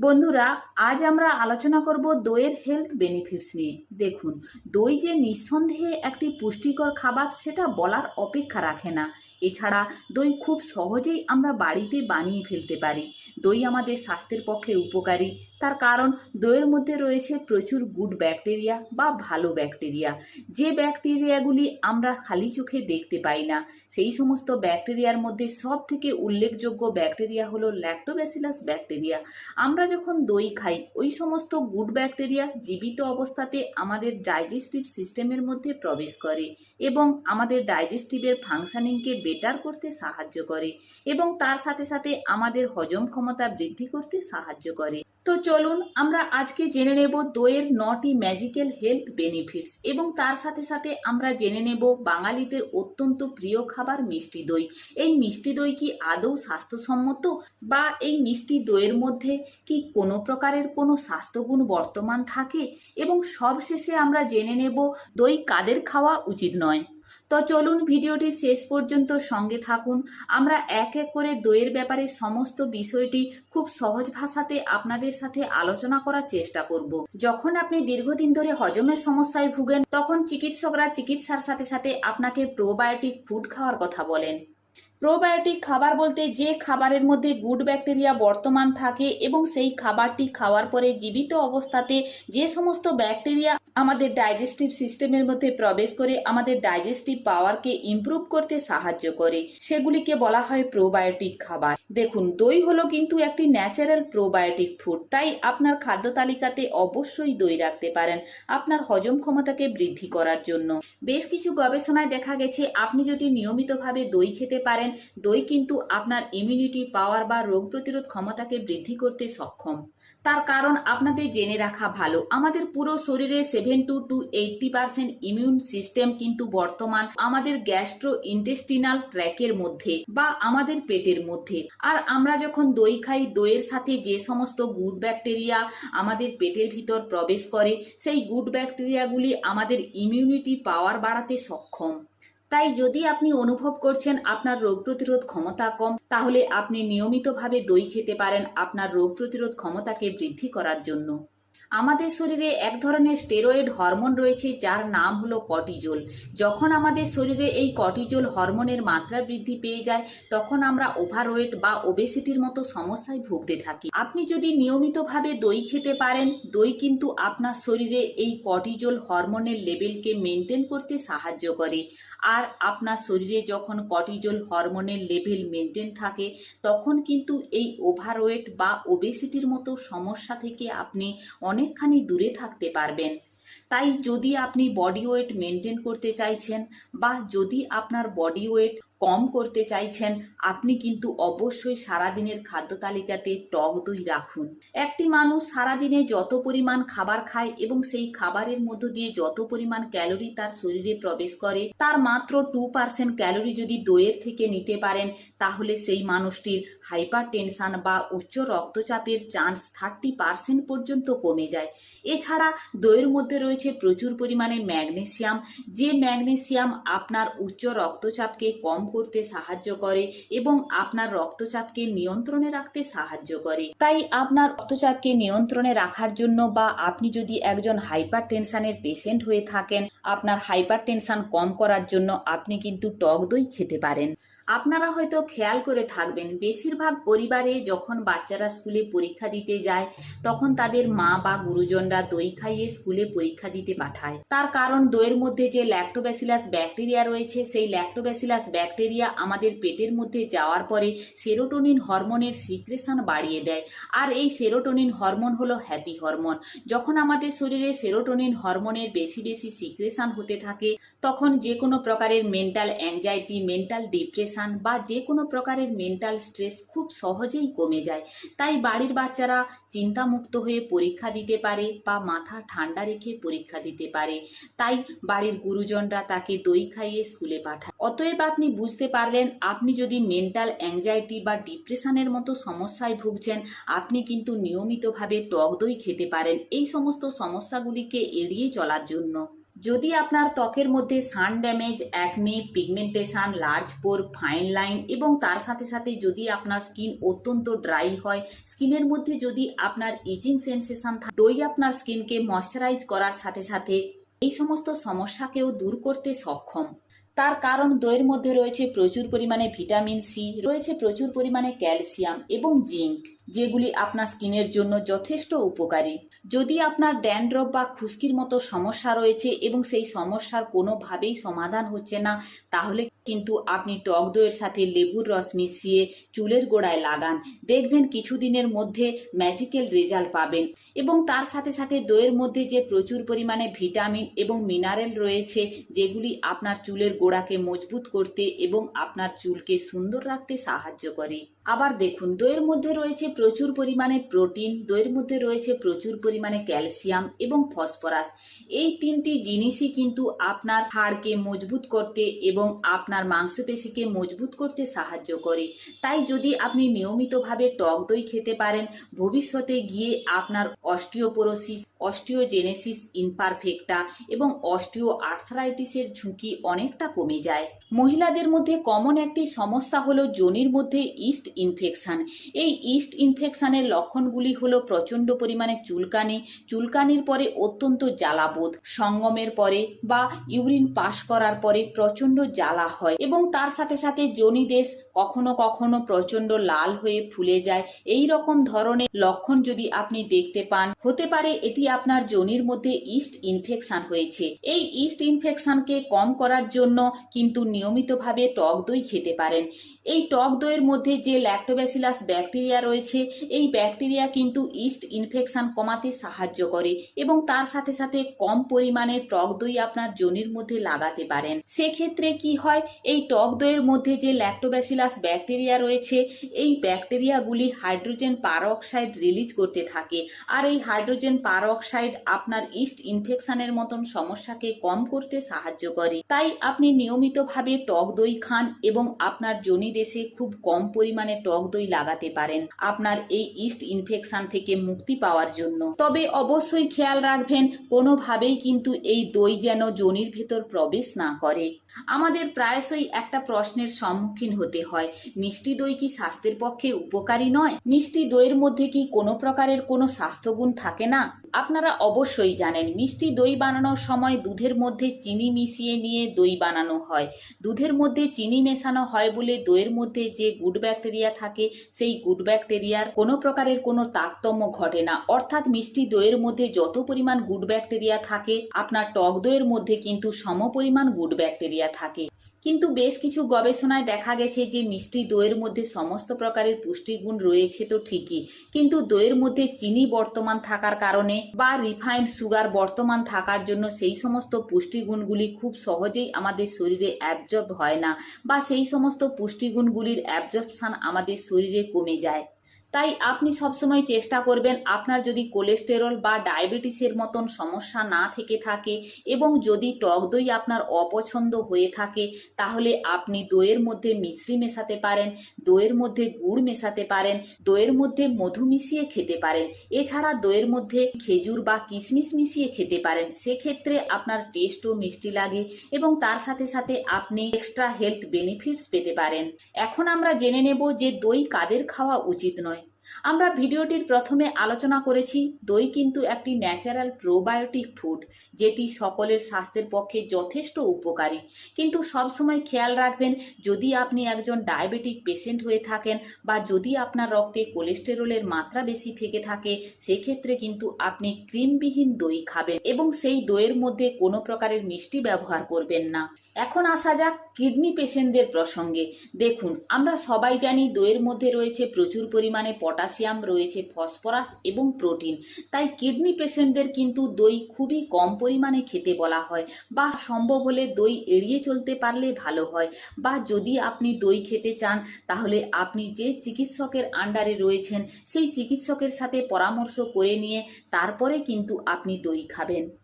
বন্ধুরা, আজ আমরা আলোচনা করব দইয়ের হেলথ বেনিফিটস নিয়ে। দেখুন, দই যে নিঃসন্দেহে একটি পুষ্টিকর খাবার, সেটা বলার অপেক্ষা রাখে না। এছাড়া, দই খুব সহজেই আমরা বাড়িতে বানিয়ে ফেলতে পারি। দই আমাদের স্বাস্থ্যের পক্ষে উপকারী। তার কারণ দইয়ের মধ্যে রয়েছে প্রচুর গুড ব্যাকটেরিয়া বা ভালো ব্যাকটেরিয়া। যে ব্যাকটেরিয়াগুলি আমরা খালি চোখে দেখতে পাই না, সেই সমস্ত ব্যাকটেরিয়ার মধ্যে সব থেকে উল্লেখযোগ্য ব্যাকটেরিয়া হলো ল্যাক্টোব্যাসিলাস ব্যাকটেরিয়া আমরা যখন দই খাই, ওই সমস্ত গুড ব্যাকটেরিয়া জীবিত অবস্থাতে আমাদের ডাইজেস্টিভ সিস্টেমের মধ্যে প্রবেশ করে এবং আমাদের ডাইজেস্টিভের ফাংশনিংকে বেটার করতে সাহায্য করে এবং তার সাথে সাথে আমাদের হজম ক্ষমতা বৃদ্ধি করতে সাহায্য করে। তো চলুন আমরা আজকে জেনে নেব দইয়ের নটি ম্যাজিক্যাল হেলথ বেনিফিটস এবং তার সাথে সাথে আমরা জেনে নেব বাঙালিদের অত্যন্ত প্রিয় খাবার মিষ্টি দই। এই মিষ্টি দই কি আদৌ স্বাস্থ্যসম্মত বা এই মিষ্টি দইয়ের মধ্যে কি কোনো প্রকারের কোনো স্বাস্থ্যগুণ বর্তমান থাকে? এবং সবশেষে আমরা জেনে নেব দই কাদের খাওয়া উচিত নয়। তো চলুন ভিডিওটির শেষ পর্যন্ত সঙ্গে থাকুন। আমরা এক এক করে দইয়ের ব্যাপারে সমস্ত বিষয়টি খুব সহজ ভাষাতে আপনাদের সাথে আলোচনা করার চেষ্টা করব। যখন আপনি দীর্ঘদিন ধরে হজমের সমস্যায় ভুগেন, তখন চিকিৎসকরা চিকিৎসার সাথে সাথে আপনাকে প্রোবায়োটিক ফুড খাওয়ার কথা বলেন। প্রোবায়োটিক খাবার বলতে যে খাবারের মধ্যে গুড ব্যাকটেরিয়া বর্তমান থাকে এবং সেই খাবারটি খাওয়ার পরে জীবিত অবস্থাতে যে সমস্ত ব্যাকটেরিয়া আমাদের ডাইজেস্টিভ সিস্টেমের মধ্যে প্রবেশ করে আমাদের ডাইজেস্টিভ পাওয়ারকে ইমপ্রুভ করতে সাহায্য করে। সেগুলিকে বলা হয় প্রোবায়োটিক খাবার। দেখুন, দই হলো কিন্তু একটি ন্যাচারাল প্রোবায়োটিক ফুড, তাই আপনার খাদ্য তালিকাতে অবশ্যই দই রাখতে পারেন আপনার হজম ক্ষমতাকে বৃদ্ধি করার জন্য। বেশ কিছু গবেষণায় দেখা গেছে, আপনি যদি নিয়মিতভাবে দই খেতে পারেন দই কিন্তু আপনার ইমিউনিটি পাওয়ার বা রোগ প্রতিরোধ ক্ষমতাকে বৃদ্ধি করতে সক্ষম। তার কারণ আপনাদের জেনে রাখা ভালো। আমাদের পুরো শরীরে seventy to eighty percent immune system কিন্তু বর্তমান আমাদের গ্যাস্ট্রো ইন্টেস্টিনাল ট্র্যাকের মধ্যে বা আমাদের পেটের মধ্যে। আর আমরা যখন দই খাই, দইয়ের সাথে যে সমস্ত গুড ব্যাকটেরিয়া আমাদের পেটের ভিতর প্রবেশ করে, সেই গুড ব্যাকটেরিয়াগুলি আমাদের ইমিউনিটি পাওয়ার বাড়াতে সক্ষম। তাই যদি আপনি অনুভব করছেন আপনার রোগ প্রতিরোধ ক্ষমতা কম, তাহলে আপনি নিয়মিতভাবে দই খেতে পারেন আপনার রোগ প্রতিরোধ ক্ষমতাকে বৃদ্ধি করার জন্য। আমাদের শরীরে এক ধরনের স্টেরয়েড হরমোন রয়েছে যার নাম হলো কটিজোল যখন আমাদের শরীরে এই কটিজোল হরমোনের মাত্রা বৃদ্ধি পেয়ে যায়, তখন আমরা ওভারওয়েট বা ওবেসিটির মতো সমস্যায় ভুগতে থাকি। আপনি যদি নিয়মিতভাবে দই খেতে পারেন, দই কিন্তু আপনার শরীরে এই কটিজোল হরমোনের লেভেলকে মেনটেন করতে সাহায্য করে। আর আপনার শরীরে যখন কটিজোল হরমোনের লেভেল মেনটেন থাকে, তখন কিন্তু এই ওভারওয়েট বা ওবেসিটির মতো সমস্যা থেকে আপনি অনেকখানি দূরে থাকতে পারবেন। তাই যদি আপনি বডি ওয়েট মেনটেন করতে চাইছেন বা যদি আপনার বডি ওয়েট কম করতে চাইছেন, আপনি কিন্তু অবশ্যই সারাদিনের খাদ্য তালিকাতে টক দই রাখুন। একটি মানুষ সারাদিনে যত পরিমাণ খাবার খায় এবং সেই খাবারের মধ্য দিয়ে যত পরিমাণ ক্যালোরি তার শরীরে প্রবেশ করে, তার মাত্র টু পার্সেন্ট ক্যালোরি যদি দইয়ের থেকে নিতে পারেন, তাহলে সেই মানুষটির হাইপার টেনশান বা উচ্চ রক্তচাপের চান্স থার্টি পার্সেন্ট পর্যন্ত কমে যায়। এছাড়া দইয়ের মধ্যে রয়েছে প্রচুর পরিমাণে ম্যাগনেসিয়াম। যে ম্যাগনেসিয়াম আপনার উচ্চ রক্তচাপকে কম করতে সাহায্য করে এবং আপনার রক্তচাপকে নিয়ন্ত্রণে রাখতে সাহায্য করে। তাই আপনার রক্তচাপকে নিয়ন্ত্রণে রাখার জন্য বা আপনি যদি একজন হাইপার টেনশনের পেশেন্ট হয়ে থাকেন, আপনার হাইপার টেনশন কম করার জন্য আপনি কিন্তু টক দই খেতে পারেন। আপনারা হয়তো খেয়াল করে থাকবেন, বেশিরভাগ পরিবারে যখন বাচ্চারা স্কুলে পরীক্ষা দিতে যায়, তখন তাদের মা বা গুরুজনরা দই খাইয়ে স্কুলে পরীক্ষা দিতে পাঠায়। তার কারণ দইয়ের মধ্যে যে ল্যাক্টোব্যাসিলাস ব্যাকটেরিয়া রয়েছে, সেই ল্যাক্টোব্যাসিলাস ব্যাকটেরিয়া আমাদের পেটের মধ্যে যাওয়ার পরে সেরোটোনিন হরমোনের সিক্রেশন বাড়িয়ে দেয়। আর এই সেরোটোনিন হরমোন হলো হ্যাপি হরমোন যখন আমাদের শরীরে সেরোটোনিন হরমোনের বেশি বেশি সিক্রেশন হতে থাকে, তখন যে কোনো প্রকারের মেন্টাল অ্যাংজাইটি মেন্টাল ডিপ্রেশন বা যে কোনো প্রকারের মেন্টাল স্ট্রেস খুব সহজেই কমে যায়। তাই বাড়ির বাচ্চারা চিন্তামুক্ত হয়ে পরীক্ষা দিতে পারে বা মাথা ঠান্ডা রেখে পরীক্ষা দিতে পারে। তাই বাড়ির গুরুজনরা তাকে দই খাইয়ে স্কুলে পাঠায় অতএব আপনি বুঝতে পারলেন, আপনি যদি মেন্টাল অ্যাংজাইটি বা ডিপ্রেশনের মতো সমস্যায় ভুগছেন, আপনি কিন্তু নিয়মিতভাবে টক দই খেতে পারেন। এই সমস্ত সমস্যাগুলিকে এড়িয়ে চলার জন্য। যদি আপনার ত্বকের মধ্যে sun damage acne pigmentation large pore fine line এবং তার সাথে সাথে যদি আপনার স্কিন অত্যন্ত ড্রাই হয়, স্কিনের মধ্যে যদি আপনার ইচিং সেন্সেশন থাকে, দই আপনার স্কিনকে ময়শ্চারাইজ করার সাথে সাথে এই সমস্ত সমস্যাকেও দূর করতে সক্ষম। তার কারণ দইয়ের মধ্যে রয়েছে প্রচুর পরিমাণে ভিটামিন সি, রয়েছে প্রচুর পরিমাণে ক্যালসিয়াম এবং জিঙ্ক, যেগুলি আপনার স্কিনের জন্য যথেষ্ট উপকারী। যদি আপনার ড্যান্ড্রপ বা খুশকির মতো সমস্যা রয়েছে এবং সেই সমস্যার কোনোভাবেই সমাধান হচ্ছে না, তাহলে কিন্তু আপনি টক দইয়ের সাথে লেবুর রস মিশিয়ে চুলের গোড়ায় লাগান। দেখবেন কিছুদিনের মধ্যে ম্যাজিক্যাল রেজাল্ট পাবেন এবং তার সাথে সাথে দইয়ের মধ্যে যে প্রচুর পরিমাণে ভিটামিন এবং মিনারেল রয়েছে, যেগুলি আপনার চুলের গোড়াকে মজবুত করতে এবং আপনার চুলকে সুন্দর রাখতে সাহায্য করে। আবার দেখুন, দইয়ের মধ্যে রয়েছে প্রচুর পরিমাণে প্রোটিন, দইয়ের মধ্যে রয়েছে প্রচুর পরিমাণে ক্যালসিয়াম এবং ফসফরাস। এই তিনটি জিনিসই কিন্তু আপনার হাড়কে মজবুত করতে এবং আপনার মাংসপেশিকে মজবুত করতে সাহায্য করে। তাই যদি আপনি নিয়মিতভাবে টক দই খেতে পারেন, ভবিষ্যতে গিয়ে আপনার অস্টিওপোরোসিস অস্টিওজেনেসিস ইনপারফেক্টা এবং অস্টিও আর্থরাইটিসের ঝুঁকি অনেকটা কমে যায়। মহিলাদের মধ্যে কমন একটি সমস্যা হলো যোনির মধ্যে ইস্ট ইনফেকশান। এই ইস্ট ইনফেকশানের লক্ষণগুলি হলো প্রচণ্ড পরিমাণে চুলকানি, চুলকানির পরে অত্যন্ত জ্বালাবোধ, সঙ্গমের পরে বা ইউরিন পাস করার পরে প্রচণ্ড জ্বালা হয় এবং তার সাথে সাথে যোনি দেশ কখনো কখনো প্রচণ্ড লাল হয়ে ফুলে যায়। এই রকম ধরনের লক্ষণ যদি আপনি দেখতে পান, হতে পারে এটি আপনার যোনির মধ্যে ইস্ট ইনফেকশন হয়েছে। এই ইস্ট ইনফেকশনকে কম করার জন্য কিন্তু নিয়মিতভাবে টক দই খেতে পারেন। এই টক দইয়ের মধ্যে যে ল্যাক্টোব্যাসিলাস ব্যাকটেরিয়া রয়েছে, এই ব্যাকটেরিয়া কিন্তু ইস্ট ইনফেকশান কমাতে সাহায্য করে এবং তার সাথে সাথে কম পরিমাণে টক দই আপনার যোনির মধ্যে লাগাতে পারেন। সেক্ষেত্রে কি হয়, এই টক দইয়ের মধ্যে যে ল্যাক্টোব্যাসিলাস ব্যাকটেরিয়া রয়েছে, এই ব্যাকটেরিয়াগুলি হাইড্রোজেন পারঅক্সাইড রিলিজ করতে থাকে। আর এই হাইড্রোজেন পারঅক্সাইড আপনার ইস্ট ইনফেকশানের মতন সমস্যাকে কম করতে সাহায্য করে। তাই আপনি নিয়মিতভাবে টক দই খান এবং আপনার যোনি দেশে খুব কম পরিমাণে টক দই লাগাতে পারেন আপনার এই ইস্ট ইনফেকশন থেকে মুক্তি পাওয়ার জন্য। তবে অবশ্যই খেয়াল রাখবেন, কোনোভাবেই কিন্তু এই দই যেন যোনির ভেতর প্রবেশ না করে। আমাদের প্রায়শই একটা প্রশ্নের সম্মুখীন হতে হয়, মিষ্টি দই কি স্বাস্থ্যের পক্ষে উপকারী নয়? মিষ্টি দইয়ের মধ্যে কি কোনো প্রকারের কোনো স্বাস্থ্যগুণ থাকে না? আপনারা অবশ্যই জানেন, মিষ্টি দই বানানোর সময় দুধের মধ্যে চিনি মিশিয়ে নিয়ে দই বানানো হয়। দুধের মধ্যে চিনি মেশানো হয় বলে দইয়ের মধ্যে যে গুড ব্যাকটেরিয়া থাকে, সেই গুড ব্যাকটেরিয়ার কোনো প্রকারের কোনো তারতম্য ঘটে না। অর্থাৎ মিষ্টি দইয়ের মধ্যে যত পরিমাণ গুড ব্যাকটেরিয়া থাকে, আপনার টক দইয়ের মধ্যে কিন্তু সম পরিমাণ গুড ব্যাকটেরিয়া থাকে। কিন্তু বেশ কিছু গবেষণায় দেখা গেছে যে মিষ্টি দইয়ের মধ্যে সমস্ত প্রকারের পুষ্টিগুণ রয়েছে তো ঠিকই। কিন্তু দইয়ের মধ্যে চিনি বর্তমান থাকার কারণে বা রিফাইন্ড সুগার বর্তমান থাকার জন্য সেই সমস্ত পুষ্টিগুণগুলি খুব সহজেই আমাদের শরীরে অ্যাবজর্ব হয় না বা সেই সমস্ত পুষ্টিগুণগুলির অ্যাবজর্পশন আমাদের শরীরে কমে যায়। তাই আপনি সবসময় চেষ্টা করবেন আপনার যদি কোলেস্টেরল বা ডায়াবেটিসের মতন সমস্যা না থেকে থাকে এবং যদি টক দই আপনার অপছন্দ হয়ে থাকে, তাহলে আপনি দইয়ের মধ্যে মিশ্রি মেশাতে পারেন, দইয়ের মধ্যে গুড় মেশাতে পারেন, দইয়ের মধ্যে মধু মিশিয়ে খেতে পারেন। এছাড়া দইয়ের মধ্যে খেজুর বা কিশমিশ মিশিয়ে খেতে পারেন। সেক্ষেত্রে আপনার টেস্টও মিষ্টি লাগে এবং তার সাথে সাথে আপনি এক্সট্রা হেলথ বেনিফিটস পেতে পারেন। এখন আমরা জেনে নেব যে দই কাদের খাওয়া উচিত নয়। আমরা ভিডিওটির প্রথমে আলোচনা করেছি, দই কিন্তু একটি ন্যাচারাল প্রোবায়োটিক ফুড, যেটি সকলের স্বাস্থ্যের পক্ষে যথেষ্ট উপকারী। কিন্তু সবসময় খেয়াল রাখবেন, যদি আপনি একজন ডায়াবেটিক পেশেন্ট হয়ে থাকেন বা যদি আপনার রক্তে কোলেস্টেরলের মাত্রা বেশি থেকে থাকে, সেক্ষেত্রে কিন্তু আপনি ক্রিমবিহীন দই খাবেন এবং সেই দইয়ের মধ্যে কোনো প্রকারের মিষ্টি ব্যবহার করবেন না। এখন আসা যাক কিডনি পেশেন্টদের প্রসঙ্গে। দেখুন, আমরা সবাই জানি দইয়ের মধ্যে রয়েছে প্রচুর পরিমাণে পটাশিয়াম, রয়েছে ফসফরাস এবং প্রোটিন। তাই কিডনি পেশেন্টদের কিন্তু দই খুবই কম পরিমাণে খেতে বলা হয় বা সম্ভব হলে দই এড়িয়ে চলতে পারলে ভালো হয়। বা যদি আপনি দই খেতে চান, তাহলে আপনি যে চিকিৎসকের আন্ডারে রয়েছেন, সেই চিকিৎসকের সাথে পরামর্শ করে নিয়ে তারপরে কিন্তু আপনি দই খাবেন।